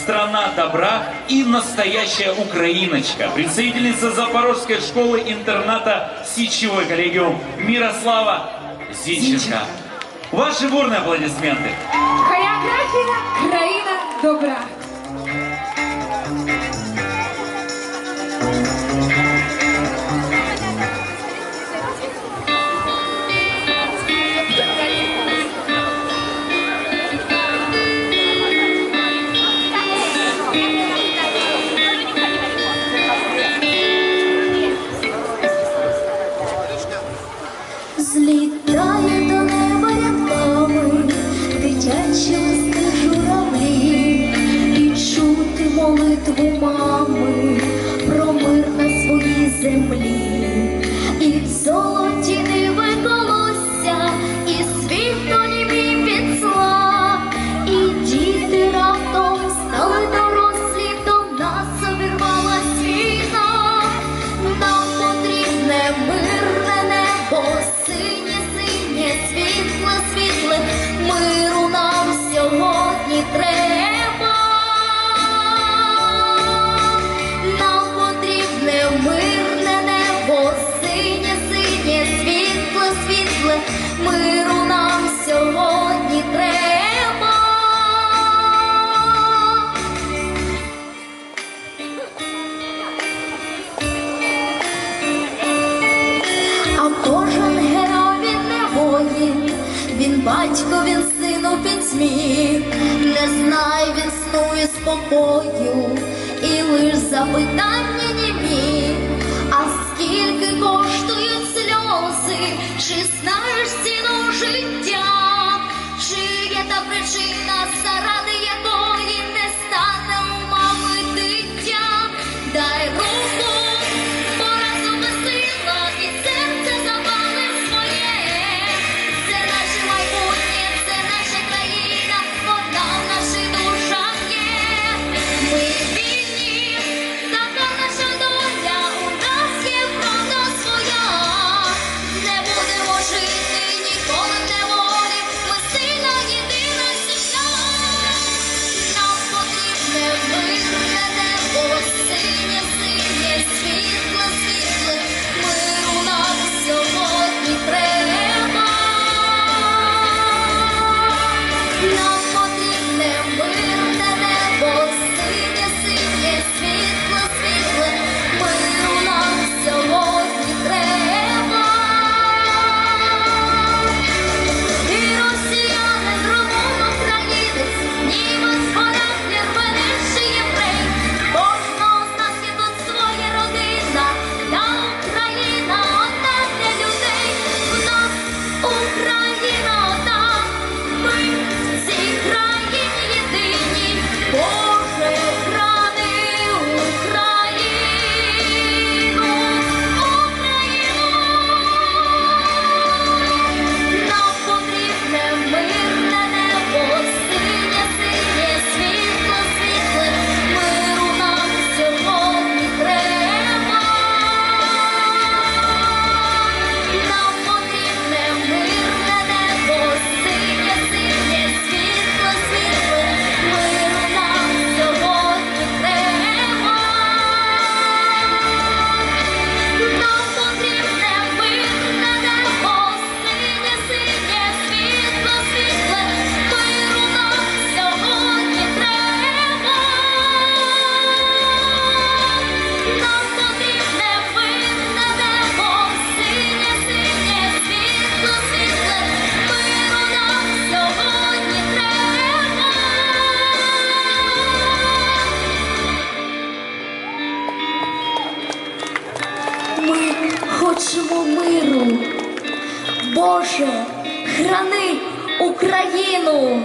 страна добра и настоящая украиночка. Представительница Запорожской школы-интерната Сичевой коллегиум Мирослава Зинченко. Ваши бурные аплодисменты. Хореография «Краина добра». кожен герой він не воїн, він батько, він сину він змій, не знай він сну і спокою, і лиш запитання німі, а скільки коштують. хочемо миру. Боже, храни Україну.